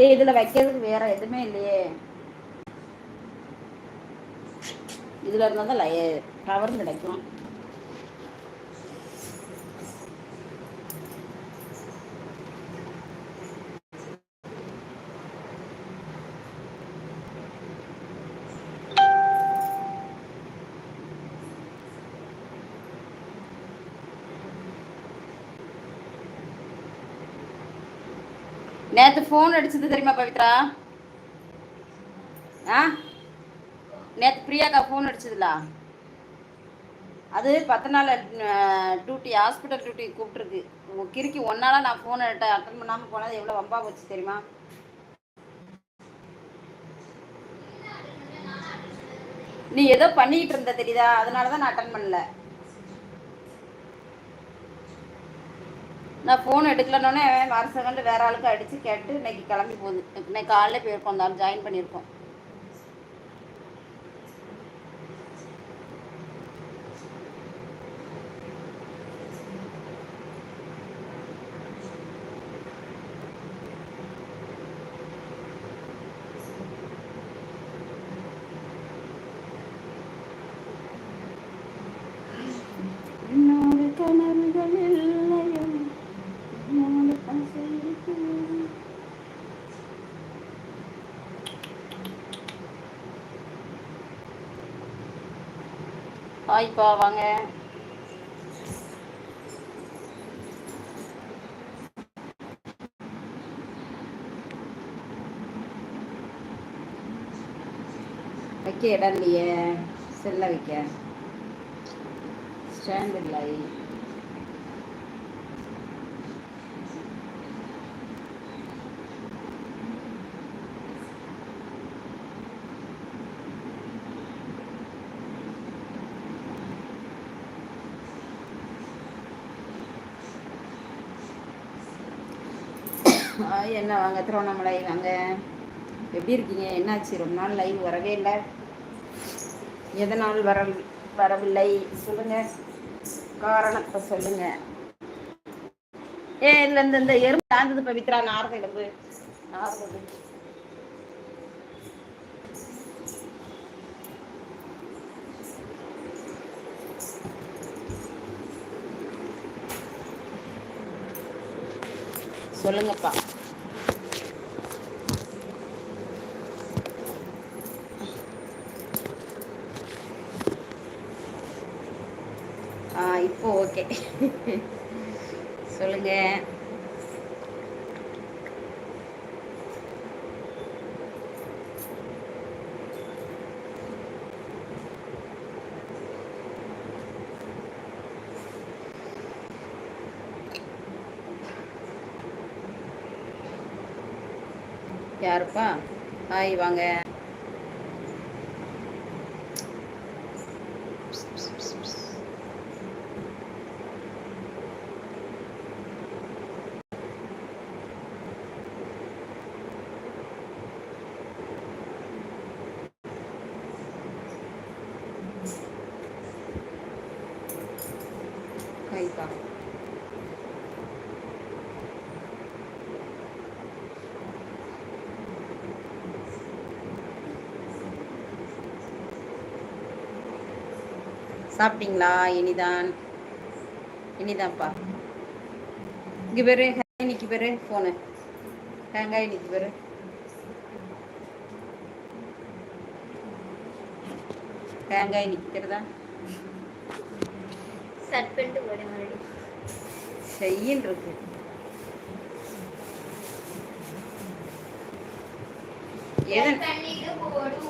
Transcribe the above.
ஏ இதுல வைக்கிறதுக்கு வேற எதுவுமே இல்லையே. இதுல இருந்தா தான் லய கவர் கிடைக்கும் நேத்து ஃபோன் அடிச்சது தெரியுமா பவித்ரா? ஆ? நேத்து பிரியாக்கா ஃபோன் அடிச்சதுல. அது பத்து நாள் டியூட்டி ஹாஸ்பிட்டல் டியூட்டி கூப்பிட்டுருக்கு. உங்கள் கிறுக்கி ஒன்னால நான் ஃபோன் அட்டன் பண்ணாமல் போனது எவ்வளோ வம்பா போச்சு தெரியுமா? நீ ஏதோ பண்ணிக்கிட்டு இருந்த தெரியுதா? அதனால தான் நான் அட்டன் பண்ணல. நான் ஃபோன் எடுக்கலன்னொன்னே வர செகண்ட் வேற ஆளுக்கு அடித்து கேட்டு இன்னைக்கு கிளம்பி போகுது. இன்னைக்கு காலையில் போயிருக்கோம் அந்த ஆள் ஜாயின் பண்ணியிருக்கோம். ஹாய்ப்பா வாங்க வைக்க இடம் இல்லையே. செல்ல வைக்க. ஸ்டாண்ட் இல்லை என்ன வாங்க திருவண்ணாமலை வாங்க. எப்படி இருக்கீங்க? என்னாச்சு? ரொம்ப நாள் லைவ் வரவே இல்லை. எதனால் வர வரவில்லை? சொல்லுங்க. காரணத்தை சொல்லுங்க. ஏ இல்லை இந்த இந்த எறும்பு சார்ந்தது பவித்ரா நாரத எலும்பு. சொல்லுங்கப்பா. ஆ இப்போ ஓகே சொல்லுங்க. யாருப்பா? ஹாய் வாங்க. ஹாய்ப்பா சாப்பிட்டீங்களா? இனிதான். இனிதான்ப்பா. இங்கே பேரு இன்னைக்கு பேரு ஃபோனு தேங்காய் இன்னைக்கு பேரு. தேங்காய் தெரியுதா? செட் பண்ணிட்டு போடு மறுபடியும். செய்யின் இருக்கு. எதன் பண்ணிட்டு போடு.